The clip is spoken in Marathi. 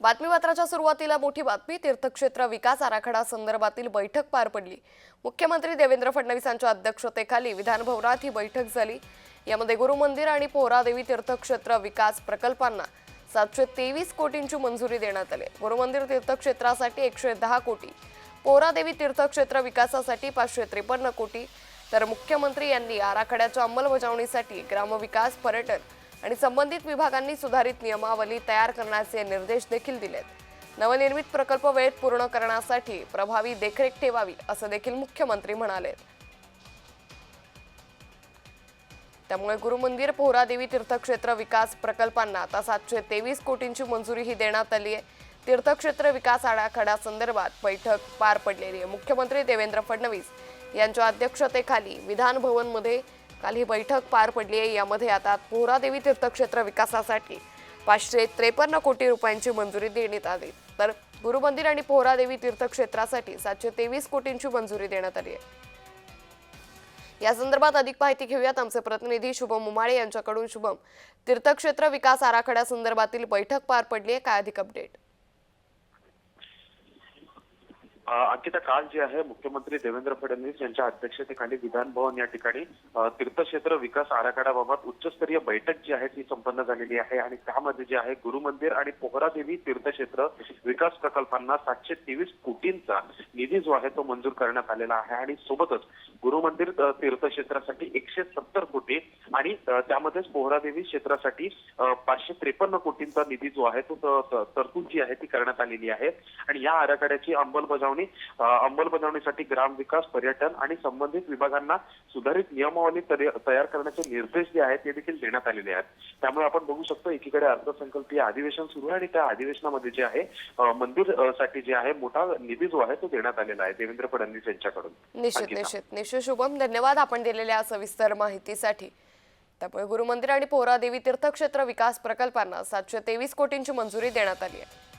बातमीपत्राच्या सुरुवातीला मोठी बातमी तीर्थक्षेत्र विकास आराखडा संदर्भातील बैठक पार पडली. मुख्यमंत्री देवेंद्र फडणवीसांच्या अध्यक्षतेखाली विधानभवनात ही बैठक झाली. यामध्ये गुरुमंदिर आणि पोहरादेवी तीर्थक्षेत्र विकास प्रकल्पांना सातशे तेवीस कोटींची मंजुरी देण्यात आली. गुरुमंदिर तीर्थक्षेत्रासाठी एकशे दहा कोटी पोहरादेवी तीर्थक्षेत्र विकासासाठी पाचशे त्रेपन्न कोटी. तर मुख्यमंत्री यांनी आराखड्याच्या अंमलबजावणीसाठी ग्रामविकास पर्यटन आणि संबंधित विभागांनी सुधारित नियमावली तयार करण्याचे निर्देश देखील दिलेत. नवनिर्मित प्रकल्प वेळेत पूर्ण करण्यासाठी प्रभावी देखरेख ठेवावी असं देखील मुख्यमंत्री म्हणाले. त्यामुळे गुरुमंदिर पोहरादेवी तीर्थक्षेत्र विकास प्रकल्पांना आता सातशे तेवीस कोटींची मंजुरीही देण्यात आली आहे. तीर्थक्षेत्र विकास आराखड्यासंदर्भात बैठक पार पडलेली आहे. मुख्यमंत्री देवेंद्र फडणवीस यांच्या अध्यक्षतेखाली विधान भवनमध्ये काल ही बैठक पार पडली आहे. यामध्ये आता पोहरादेवी तीर्थक्षेत्र विकासासाठी पाचशे त्रेपन्न कोटी रुपयांची मंजुरी देण्यात आली. तर गुरुमंदिर आणि पोहरादेवी तीर्थक्षेत्रासाठी सातशे तेवीस कोटींची मंजुरी देण्यात आली आहे. या संदर्भात अधिक माहिती घेऊयात आमचे प्रतिनिधी शुभम उमाळे यांच्याकडून. शुभम तीर्थक्षेत्र विकास आराखड्यासंदर्भातील बैठक पार पडली आहे. काय अधिक अपडेट अंकिता काल जे आहे मुख्यमंत्री देवेंद्र फडणवीस यांच्या अध्यक्षतेखाली विधानभवन या ठिकाणी तीर्थक्षेत्र विकास आराखड्याबाबत उच्चस्तरीय बैठक जी आहे ती संपन्न झालेली आहे. आणि त्यामध्ये जे आहे गुरुमंदिर आणि पोहरादेवी तीर्थक्षेत्र विकास प्रकल्पांना सातशे तेवीस कोटींचा निधी जो आहे तो मंजूर करण्यात आलेला आहे. आणि सोबतच गुरुमंदिर तीर्थक्षेत्रासाठी एकशे सत्तर आणि त्यामध्येच पोहरादेवी क्षेत्रासाठी पाचशे त्रेपन्न कोटींचा निधी जो आहे तो तरतूद जी आहे ती करण्यात आलेली आहे. आणि या आराखड्याची अंमलबजावणी अंमलबजावणीसाठी ग्रामविकास पर्यटन आणि संबंधित विभागांना सुधारित नियमावली तयार करण्याचे निर्देश जे आहेत ते देखील देण्यात आलेले आहेत. त्यामुळे आपण बघू शकतो एकीकडे अर्थसंकल्पीय अधिवेशन सुरू आहे आणि त्या अधिवेशनामध्ये जे आहे मंदिरसाठी जे आहे मोठा निधी जो आहे तो देण्यात आलेला आहे. देवेंद्र फडणवीस यांच्याकडून. निश्चित. निश्चित. निश्चित. शुभम धन्यवाद आपण दिलेल्या सविस्तर माहितीसाठी. त्यामुळे गुरुमंदिर आणि पोहरादेवी तीर्थक्षेत्र विकास प्रकल्पांना सातशे तेवीस कोटींची मंजुरी देण्यात आली आहे.